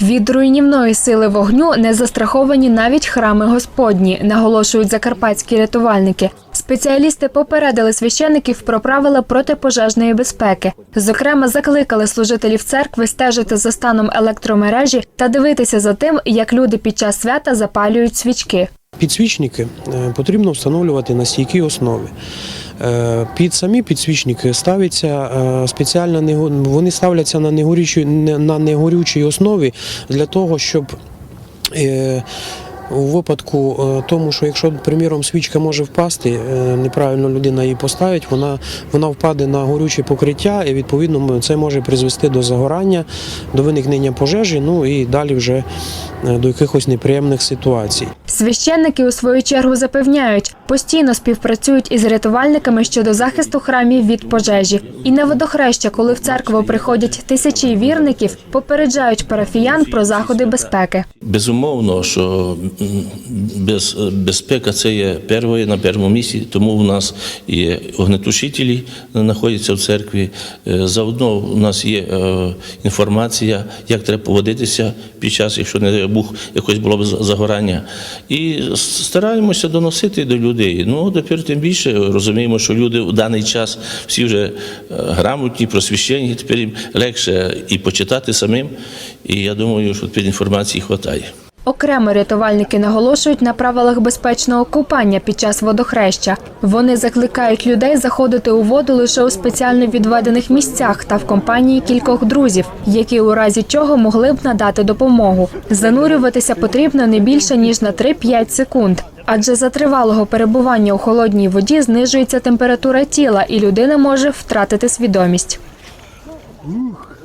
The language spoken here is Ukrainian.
Від руйнівної сили вогню не застраховані навіть храми господні, наголошують закарпатські рятувальники. Спеціалісти попередили священиків про правила протипожежної безпеки. Зокрема, закликали служителів церкви стежити за станом електромережі та дивитися за тим, як люди під час свята запалюють свічки. Підсвічники е, потрібно встановлювати на стійкій основі. Е, Під самі підсвічники ставляться спеціально вони ставляться на негорючій, на негорючій основі для того, щоб е, у випадку е, тому, що якщо, приміром, свічка може впасти, е, неправильно людина її поставить, вона, вона впаде на горюче покриття, і відповідно це може призвести до загорання, до виникнення пожежі, ну і далі вже е, до якихось неприємних ситуацій. Священники у свою чергу запевняють, постійно співпрацюють із рятувальниками щодо захисту храмів від пожежі. І на водохреща, коли в церкву приходять тисячі вірників, попереджають парафіян про заходи безпеки. Безумовно, що без, безпека це є перше на першому місці, тому у нас є огнетушителі, знаходяться в церкві. Е, Заодно у нас є е, інформація, як треба поводитися під час, якщо не Бог, якось було б загорання. І стараємося доносити до людей. Ну, тепер тим більше розуміємо, що люди в даний час всі вже е, грамотні, просвіщені, тепер їм легше і почитати самим. І я думаю, що тепер інформації вистачає. Окремо рятувальники наголошують на правилах безпечного купання під час водохреща. Вони закликають людей заходити у воду лише у спеціально відведених місцях та в компанії кількох друзів, які у разі чого могли б надати допомогу. Занурюватися потрібно не більше ніж на 3-5 секунд. Адже за тривалого перебування у холодній воді знижується температура тіла, і людина може втратити свідомість. Ух.